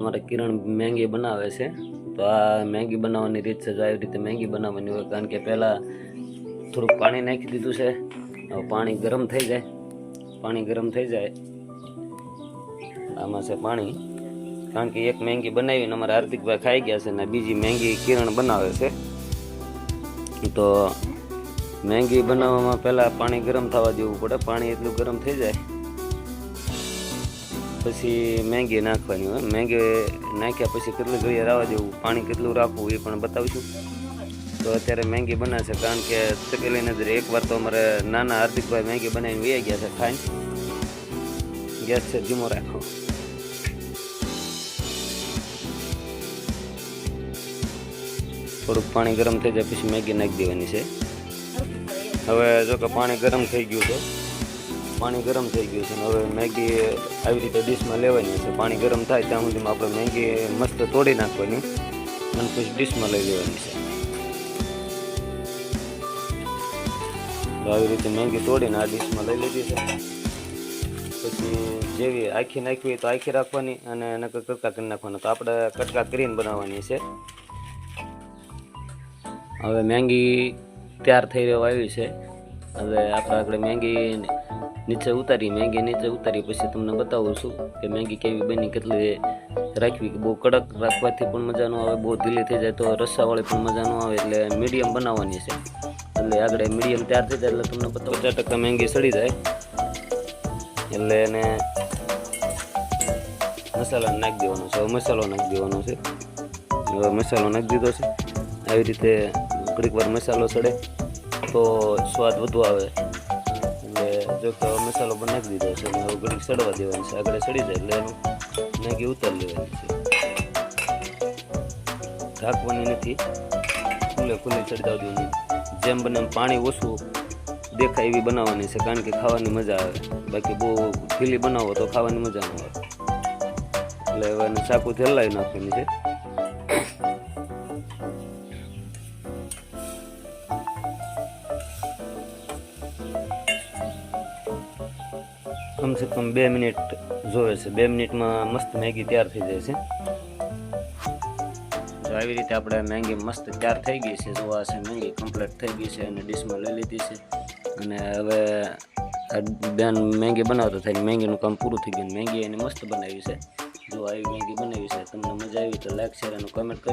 અમારે કિરણ મેંગી બનાવે છે. તો આ મેંગી બનાવવાની રીત છે, જો આવી રીતે મેંગી બનાવવાની હોય, કારણ કે પહેલાં થોડુંક પાણી નાખી દીધું છે. પાણી ગરમ થઈ જાય. પાણી ગરમ થઈ જાય. આમાં છે પાણી. કારણ કે એક મેંગી બનાવીને અમારા હાર્દિકભાઈ ખાઈ ગયા છે ને બીજી મેંગી કિરણ બનાવે છે. તો મેંગી બનાવવામાં પહેલાં પાણી ગરમ થવા દેવું પડે. પાણી એટલું ગરમ થઈ જાય પછી મેંગી નાખવાની હોય. મેંગી નાખ્યા પછી કેટલી ઘડીએ રાવા દેવું પાણી કેટલું રાખવું એ પણ બતાવીશું. તો અત્યારે મેંગી બનાવશે કારણ કે તકેલી નજરે એકવાર તો અમારે નાના હાર્દિકભાઈ મેંગી બનાવીને વૈયા ગયા છે ખાઈને. ગેસ છે, ધીમો રાખો. થોડુંક પાણી ગરમ થઈ જાય, પછી મેગી નાખી દેવાની છે. હવે જો કે પાણી ગરમ થઈ ગયું છે. પાણી ગરમ થઈ ગયું છે હવે મેગી આવી રીતે ડીશમાં લેવાની છે. પાણી ગરમ થાય ત્યાં સુધીમાં આપણે મેગી મસ્ત તોડી નાખવાની અને પછી ડીશમાં લઈ લેવાની છે. તો આવી રીતે મેગી તોડીને આ ડીશમાં લઈ લીધી છે. પછી જેવી આખી નાખવી હોય તો આખી રાખવાની અને નકર કટકા કરી નાખવાના. તો આપણે કટકા કરીને બનાવવાની છે. હવે મેંગી તૈયાર થઈ રહેવા આવી છે. હવે આપણે આગળ મેંગી નીચે ઉતારી મેંગી, નીચે ઉતારી પછી તમને બતાવું છું કે મેંગી કેવી બની, કેટલી રાખવી. કે બહુ કડક રાખવાથી પણ મજા ન આવે, બહુ ઢીલી થઈ જાય તો રસ્સાવાળી પણ મજા ન આવે. એટલે મીડિયમ બનાવવાની છે. એટલે આગળ મીડિયમ તૈયાર થઈ જાય એટલે તમને બતાવું. પચાસ ટકા મેંગી સડી જાય. એટલે એને મસાલા નાખી દેવાનો છે. હવે મસાલો નાખી દેવાનો છે. હવે મસાલો નાખી દીધો છે. આવી રીતે ઘડીક વાર મસાલો સડે તો સ્વાદ વધુ આવે. જો કે મસાલો પણ નાખી દીધો છે. હવે ઘડીક સડવા દેવાની છે. આગળ સડી જાય એટલે એનું નાખી ઉતારી લેવાની છે. ઢાંકવાની નથી. ખુલ્લે ખુલ્લી ચડતા દેવાની જેમ બને એમ પાણી ઓછું દેખાય એવી બનાવવાની છે. કારણ કે ખાવાની મજા આવે. બાકી બહુ ઢીલી બનાવો તો ખાવાની મજા ન આવે. એટલે હવે એને ચાકુથી હલાવી નાખવાની છે. કમસે કમ બે મિનિટ જોવે છે. બે મિનિટમાં મસ્ત મેગી તૈયાર થઈ જાય છે. તો આવી રીતે આપણે મેગી મસ્ત તૈયાર થઈ ગઈ છે. જો આ છે મેગી કમ્પ્લીટ થઈ ગઈ છે અને ડીશમાં લઈ લીધી છે. અને હવે બેન મેગી બનાવતો થાય. મેગીનું કામ પૂરું થઈ ગયું મેગી એની મસ્ત બનાવી છે. જો આવી મેગી બનાવી છે, તમને મજા આવી તો લાઈક શેર અને કમેન્ટ કરી